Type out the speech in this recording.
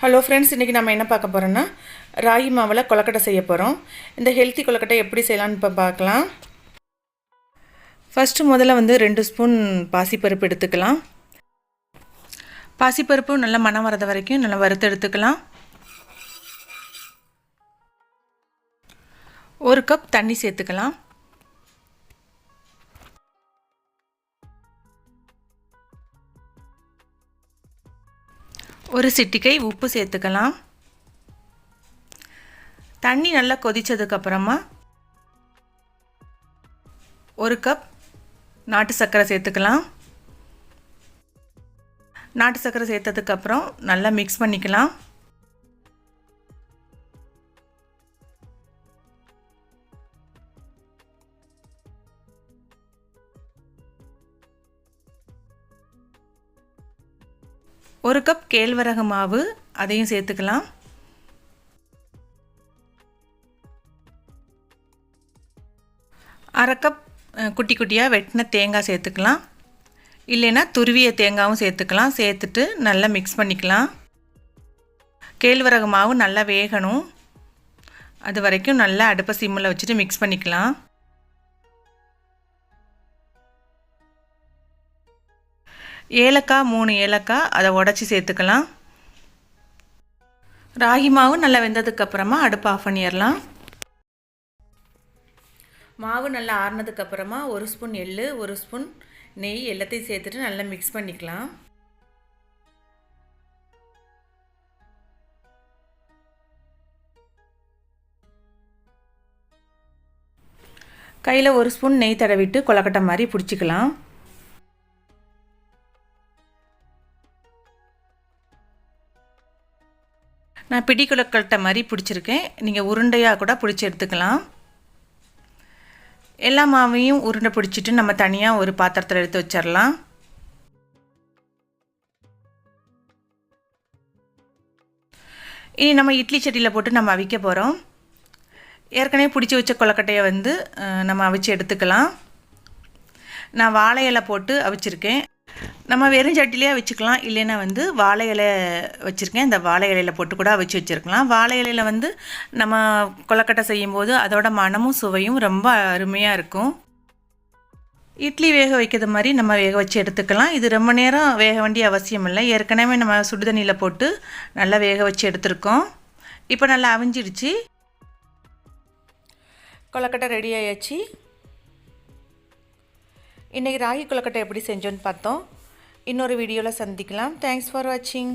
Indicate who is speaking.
Speaker 1: Hello friends இன்றைக்கி நம்ம என்ன பார்க்க போகிறோன்னா ராகி மாவில் கொலக்கட்டை செய்ய போகிறோம் இந்த ஹெல்த்தி கொலக்கட்டை எப்படி செய்யலான்னு இப்போ பார்க்கலாம். ஃபஸ்ட்டு முதல்ல வந்து ரெண்டு ஸ்பூன் பாசிப்பருப்பு எடுத்துக்கலாம். பாசிப்பருப்பு நல்லா மனம் வரத வரைக்கும் நல்லா வறுத்து எடுத்துக்கலாம். ஒரு கப் தண்ணி சேர்த்துக்கலாம். ஒரு சிட்டிக்கை உப்பு சேர்த்துக்கலாம். தண்ணி நல்லா கொதித்ததுக்கப்புறமா ஒரு கப் நாட்டு சர்க்கரை சேர்த்துக்கலாம். நாட்டு சர்க்கரை சேர்த்ததுக்கப்புறம் நல்லா மிக்ஸ் பண்ணிக்கலாம். ஒரு கப் கேழ்வரகு மாவு அதையும் சேர்த்துக்கலாம். அரை கப் குட்டி குட்டியாக வெட்டின தேங்காய் சேர்த்துக்கலாம். இல்லைன்னா துருவிய தேங்காயும் சேர்த்துக்கலாம். சேர்த்துட்டு நல்லா மிக்ஸ் பண்ணிக்கலாம். கேழ்வரகு மாவு நல்லா வேகணும். அது வரைக்கும் நல்லா அடுப்பை சிம்மில் வச்சுட்டு மிக்ஸ் பண்ணிக்கலாம். ஏலக்காய் மூணு ஏலக்காய் அதை உடச்சி சேர்த்துக்கலாம். ராகி மாவு நல்லா வெந்ததுக்கப்புறமா அடுப்பு ஆஃப் பண்ணிடலாம். மாவு நல்லா ஆறுனதுக்கப்புறமா ஒரு ஸ்பூன் எள் ஒரு ஸ்பூன் நெய் எல்லாத்தையும் சேர்த்துட்டு நல்லா மிக்ஸ் பண்ணிக்கலாம். கையில் ஒரு ஸ்பூன் நெய் தடவிட்டு கொலக்கட்டை மாதிரி பிடிச்சிக்கலாம். நான் பிடி மாதிரி பிடிச்சிருக்கேன். நீங்கள் உருண்டையாக கூட பிடிச்சி எடுத்துக்கலாம். எல்லா மாவையும் உருண்டை பிடிச்சிட்டு நம்ம தனியாக ஒரு பாத்திரத்தில் எடுத்து வச்சிடலாம் இனி நம்ம இட்லி செடியில் போட்டு நம்ம அவிக்க போகிறோம் ஏற்கனவே பிடிச்சி வச்ச கொலக்கட்டையை வந்து நம்ம அவிச்சு எடுத்துக்கலாம். நான் வாழை இலை போட்டு அவிச்சிருக்கேன். நம்ம வெறும் சட்டிலேயே வச்சுக்கலாம் இல்லைன்னா வந்து வாழை இலை வச்சுருக்கேன். இந்த வாழை இலையில் போட்டு கூட வச்சு வச்சுருக்கலாம். வாழை இலையில் வந்து நம்ம கொலக்கட்டை செய்யும்போது அதோட மனமும் சுவையும் ரொம்ப அருமையாக இருக்கும். இட்லி வேக வைக்கிறது மாதிரி நம்ம வேக வச்சு எடுத்துக்கலாம். இது ரொம்ப நேரம் வேக வேண்டிய அவசியம் இல்லை. ஏற்கனவே நம்ம சுடுதண்ணியில் போட்டு நல்லா வேக வச்சு எடுத்துருக்கோம். இப்போ நல்லா அவிஞ்சிடுச்சு. கொலக்கட்டை ரெடி ஆயாச்சு. இன்றைக்கி ராகி கொலக்கட்டை எப்படி செஞ்சோன்னு பார்த்தோம். இன்னொரு வீடியோவில் சந்திக்கலாம். தேங்க்ஸ் ஃபார் வாட்சிங்